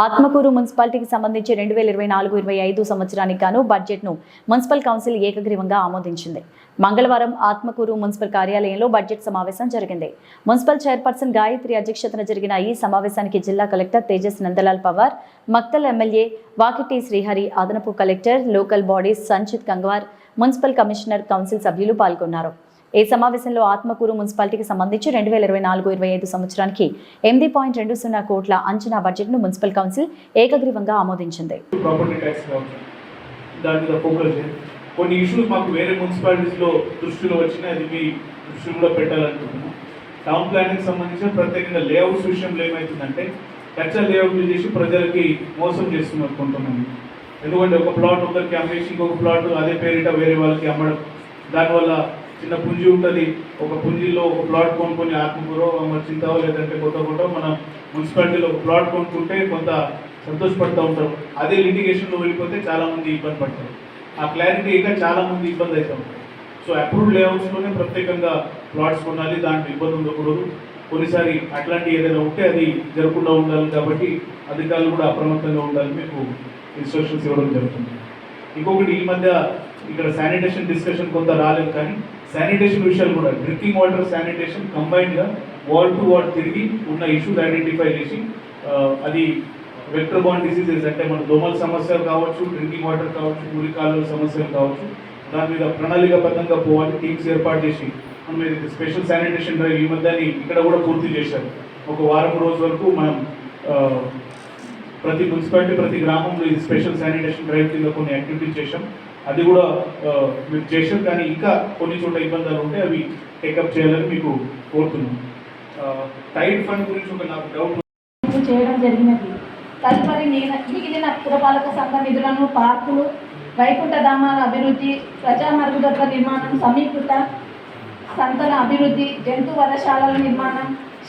ఆత్మకూరు మున్సిపాలిటీకి సంబంధించి రెండు వేల ఇరవై నాలుగు ఇరవై ఐదు సంవత్సరానికి గాను బడ్జెట్ను మున్సిపల్ కౌన్సిల్ ఏకగ్రీవంగా ఆమోదించింది. మంగళవారం ఆత్మకూరు మున్సిపల్ కార్యాలయంలో బడ్జెట్ సమావేశం జరిగింది. మున్సిపల్ చైర్పర్సన్ గాయత్రి అధ్యక్షతన జరిగిన ఈ సమావేశానికి జిల్లా కలెక్టర్ తేజస్ నందలాల్ పవార్ మక్తల్ ఎమ్మెల్యే వాకిటి శ్రీహరి అదనపు collector local bodies Sanchit Gangwar municipal commissioner council సభ్యులు పాల్గొన్నారు. ఈ సమావేశంలో ఆత్మకూరు మున్సిపాలిటీకి సంబంధించి రెండు వేల ఇరవై నాలుగు ఇరవై ఐదు సంవత్సరానికి ఎనిమిది పాయింట్ రెండు సున్నా కోట్ల అంచనా బడ్జెట్ను మున్సిపల్ కౌన్సిల్ ఏకగ్రీవంగా ఆమోదించింది. కొన్ని ఇష్యూస్ మాకు వేరే మున్సిపాలిటీస్లో దృష్టిలో వచ్చినాయి అది మీ దృష్టి కూడా పెట్టాలనుకుంటున్నాం టౌన్ ప్లానింగ్ సంబంధించిన ప్రత్యేకంగా లేఅవుట్స్ విషయంలో ఏమవుతుందంటే కచ్చా లేఅవుట్లు చేసి ప్రజలకి మోసం చేస్తున్నారు కొంతమంది. ఎందుకంటే ఒక ప్లాట్ ఒకరికి అమ్మేసి ఇంకొక ప్లాట్ అదే పేరిట వేరే వాళ్ళకి అమ్మడం దానివల్ల చిన్న పుంజి ఉంటుంది. ఒక పుంజిలో ఒక ప్లాట్ కొనుక్కొని ఆత్మకూరో చింతావో లేదంటే కొత్త కొత్త మనం మున్సిపాలిటీలో ఒక ప్లాట్ కొనుక్కుంటే కొంత సంతోషపడుతూ ఉంటారు. అదే లిటిగేషన్లో వెళ్ళిపోతే చాలామంది ఇబ్బంది పడతారు. ఆ క్లారిటీ ఇంకా చాలామంది ఇబ్బంది అవుతూ ఉంటారు సో అప్రూవ్డ్ లేఅవుట్స్లోనే ప్రత్యేకంగా ప్లాట్స్ కొనాలి దాంట్లో ఇబ్బంది ఉండకూడదు. కొన్నిసారి అట్లాంటి ఏదైనా ఉంటే అది జరగకుండా ఉండాలి కాబట్టి అధికారులు కూడా అప్రమత్తంగా ఉండాలి మీకు ఇన్స్ట్రక్షన్స్ ఇవ్వడం జరుగుతుంది. ఇంకొకటి ఈ మధ్య ఇక్కడ శానిటేషన్ డిస్కషన్ కొంత రాలేదు కానీ శానిటేషన్ విషయాలు కూడా డ్రింకింగ్ వాటర్ శానిటేషన్ కంబైన్డ్గా వార్డ్ టు వార్డ్ తిరిగి ఉన్న ఇష్యూస్ ఐడెంటిఫై చేసి అది వెక్టర్ బాన్ డిసీజెస్ అంటే మన దోమల సమస్యలు కావచ్చు డ్రింకింగ్ వాటర్ కావచ్చు మురికాలు సమస్యలు కావచ్చు దాని మీద ప్రణాళికాబద్ధంగా పోవాలి టీమ్స్ ఏర్పాటు చేసి మనం ఇది స్పెషల్ శానిటేషన్ డ్రైవ్ ఈ మధ్యని ఇక్కడ కూడా పూర్తి చేశారు. ఒక వారం రోజు వరకు మనం ప్రతి మున్సిపాలిటీ ప్రతి గ్రామంలో ఇది స్పెషల్ శానిటేషన్ డ్రైవ్ కింద కొన్ని యాక్టివిటీస్ చేశాం. అది కూడా మీరు చేశాం కానీ ఇంకా కొన్ని చోట్ల ఇబ్బందులు ఉంటే అవి టేకప్ చేయాలని మీకు కోరుతున్నాం. టైడ్ ఫండ్ గురించి ఒక నాకు డౌట్ చేయడం జరిగినది. తదుపరి నేను మిగిలిన పురపాలక సంఘ నిధులను పార్కులు వైకుంఠ ధామాల అభివృద్ధి ప్రజా మరుగుదొడ్ల నిర్మాణం సమీకృత సంతల అభివృద్ధి జంతు వధశాలల నిర్మాణం